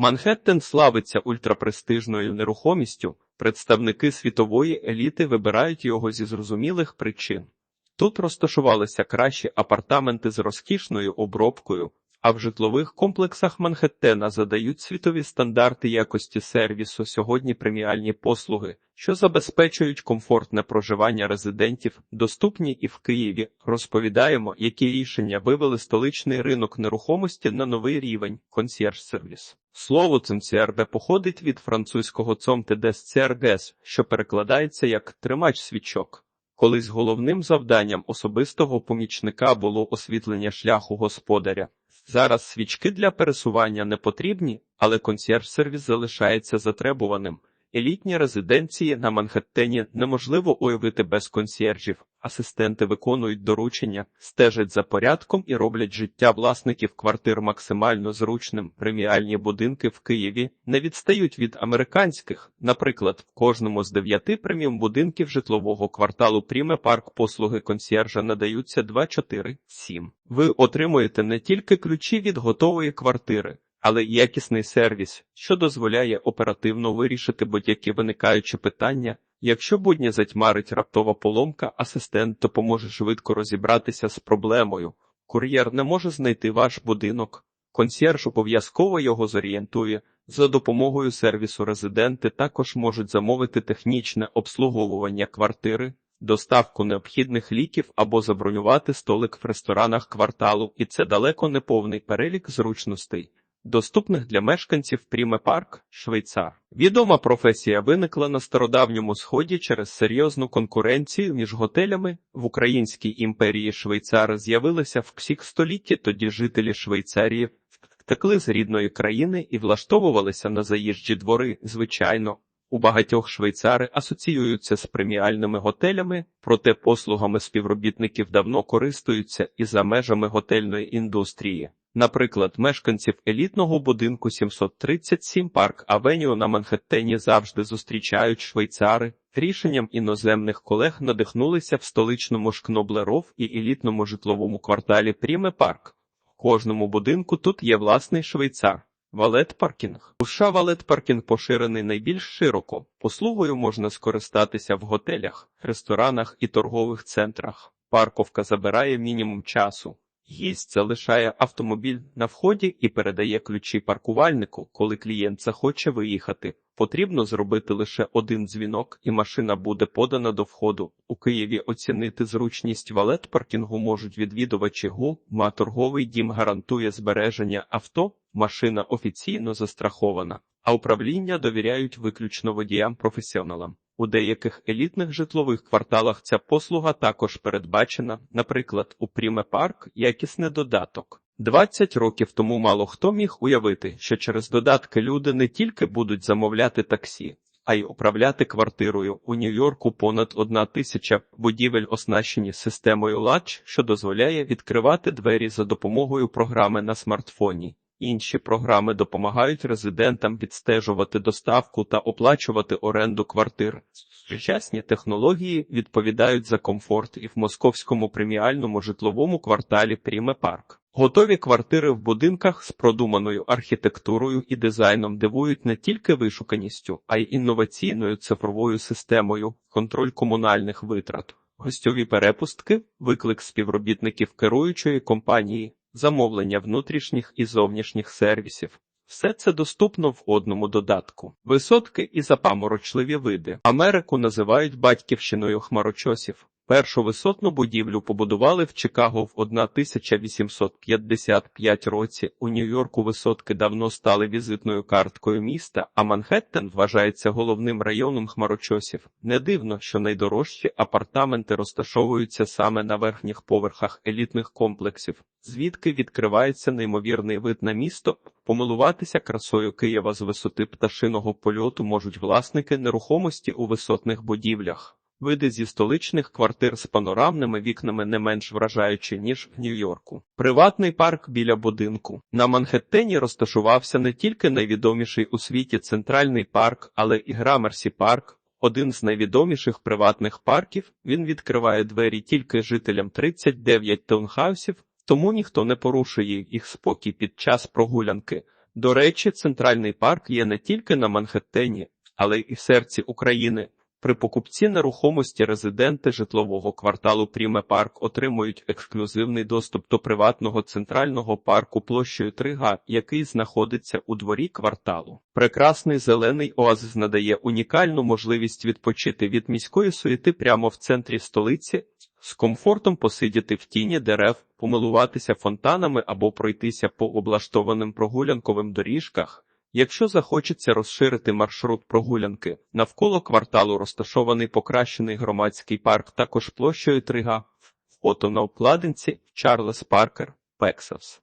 Манхеттен славиться ультрапрестижною нерухомістю, представники світової еліти вибирають його зі зрозумілих причин. Тут розташувалися кращі апартаменти з розкішною обробкою, а в житлових комплексах Манхеттена задають світові стандарти якості сервісу сьогодні преміальні послуги, що забезпечують комфортне проживання резидентів, доступні і в Києві. Розповідаємо, які рішення вивели столичний ринок нерухомості на новий рівень консьєрж-сервіс. Слово «цимцерде» походить від французького цомтедес цергес», що перекладається як «тримач свічок». Колись головним завданням особистого помічника було освітлення шляху господаря. Зараз свічки для пересування не потрібні, але консьєрж-сервіс залишається затребуваним. Елітні резиденції на Манхеттені неможливо уявити без консьєржів. Асистенти виконують доручення, стежать за порядком і роблять життя власників квартир максимально зручним. Преміальні будинки в Києві не відстають від американських. Наприклад, в кожному з дев'яти преміум будинків житлового кварталу Пріме парк послуги консьєржа надаються 2-4-7. Ви отримуєте не тільки ключі від готової квартири але якісний сервіс, що дозволяє оперативно вирішити будь-які виникаючі питання. Якщо будня затьмарить раптова поломка, асистент допоможе швидко розібратися з проблемою. Кур'єр не може знайти ваш будинок. Консьєрж обов'язково його зорієнтує. За допомогою сервісу резиденти також можуть замовити технічне обслуговування квартири, доставку необхідних ліків або забронювати столик в ресторанах кварталу, і це далеко не повний перелік зручностей доступних для мешканців Пріме Парк, Швейцар. Відома професія виникла на стародавньому сході через серйозну конкуренцію між готелями в українській імперії Швейцар з'явилися в всіх столітті. Тоді жителі Швейцарії втекли з рідної країни і влаштовувалися на заїжджі двори. Звичайно, у багатьох швейцари асоціюються з преміальними готелями, проте послугами співробітників давно користуються і за межами готельної індустрії. Наприклад, мешканців елітного будинку 737 парк Авеню на Манхеттені завжди зустрічають швейцари. Рішенням іноземних колег надихнулися в столичному Шкноблеров і елітному житловому кварталі Пріме Парк. В кожному будинку тут є власний швейцар. Валет паркінг. У США валет паркінг поширений найбільш широко. Послугою можна скористатися в готелях, ресторанах і торгових центрах. Парковка забирає мінімум часу. Гість залишає автомобіль на вході і передає ключі паркувальнику, коли клієнт захоче виїхати. Потрібно зробити лише один дзвінок, і машина буде подана до входу. У Києві оцінити зручність валет паркінгу можуть відвідувачі ГУ, ма торговий дім гарантує збереження авто, машина офіційно застрахована, а управління довіряють виключно водіям-професіоналам. У деяких елітних житлових кварталах ця послуга також передбачена, наприклад, у Пріме Парк якісний додаток. 20 років тому мало хто міг уявити, що через додатки люди не тільки будуть замовляти таксі, а й управляти квартирою. У Нью-Йорку понад одна тисяча будівель оснащені системою Latch, що дозволяє відкривати двері за допомогою програми на смартфоні. Інші програми допомагають резидентам відстежувати доставку та оплачувати оренду квартир. Сучасні технології відповідають за комфорт і в московському преміальному житловому кварталі Пріме Парк. Готові квартири в будинках з продуманою архітектурою і дизайном дивують не тільки вишуканістю, а й інноваційною цифровою системою, контроль комунальних витрат, гостьові перепустки, виклик співробітників керуючої компанії замовлення внутрішніх і зовнішніх сервісів. Все це доступно в одному додатку. Висотки і запаморочливі види. Америку називають батьківщиною хмарочосів. Першу висотну будівлю побудували в Чикаго в 1855 році. У Нью-Йорку висотки давно стали візитною карткою міста, а Манхеттен вважається головним районом хмарочосів. Не дивно, що найдорожчі апартаменти розташовуються саме на верхніх поверхах елітних комплексів, звідки відкривається неймовірний вид на місто. Помилуватися красою Києва з висоти пташиного польоту можуть власники нерухомості у висотних будівлях. Види зі столичних квартир з панорамними вікнами не менш вражаючі, ніж в Нью-Йорку. Приватний парк біля будинку. На Манхеттені розташувався не тільки найвідоміший у світі центральний парк, але і Грамерсі парк. Один з найвідоміших приватних парків. Він відкриває двері тільки жителям 39 таунхаусів, тому ніхто не порушує їх спокій під час прогулянки. До речі, центральний парк є не тільки на Манхеттені, але й в серці України. При покупці нерухомості резиденти житлового кварталу Пріме Парк отримують ексклюзивний доступ до приватного центрального парку площею 3 га, який знаходиться у дворі кварталу. Прекрасний зелений оазис надає унікальну можливість відпочити від міської суєти прямо в центрі столиці, з комфортом посидіти в тіні дерев, помилуватися фонтанами або пройтися по облаштованим прогулянковим доріжках. Якщо захочеться розширити маршрут прогулянки, навколо кварталу розташований покращений громадський парк також площею 3 га. Фото на обкладинці Чарлес Паркер, Пексас.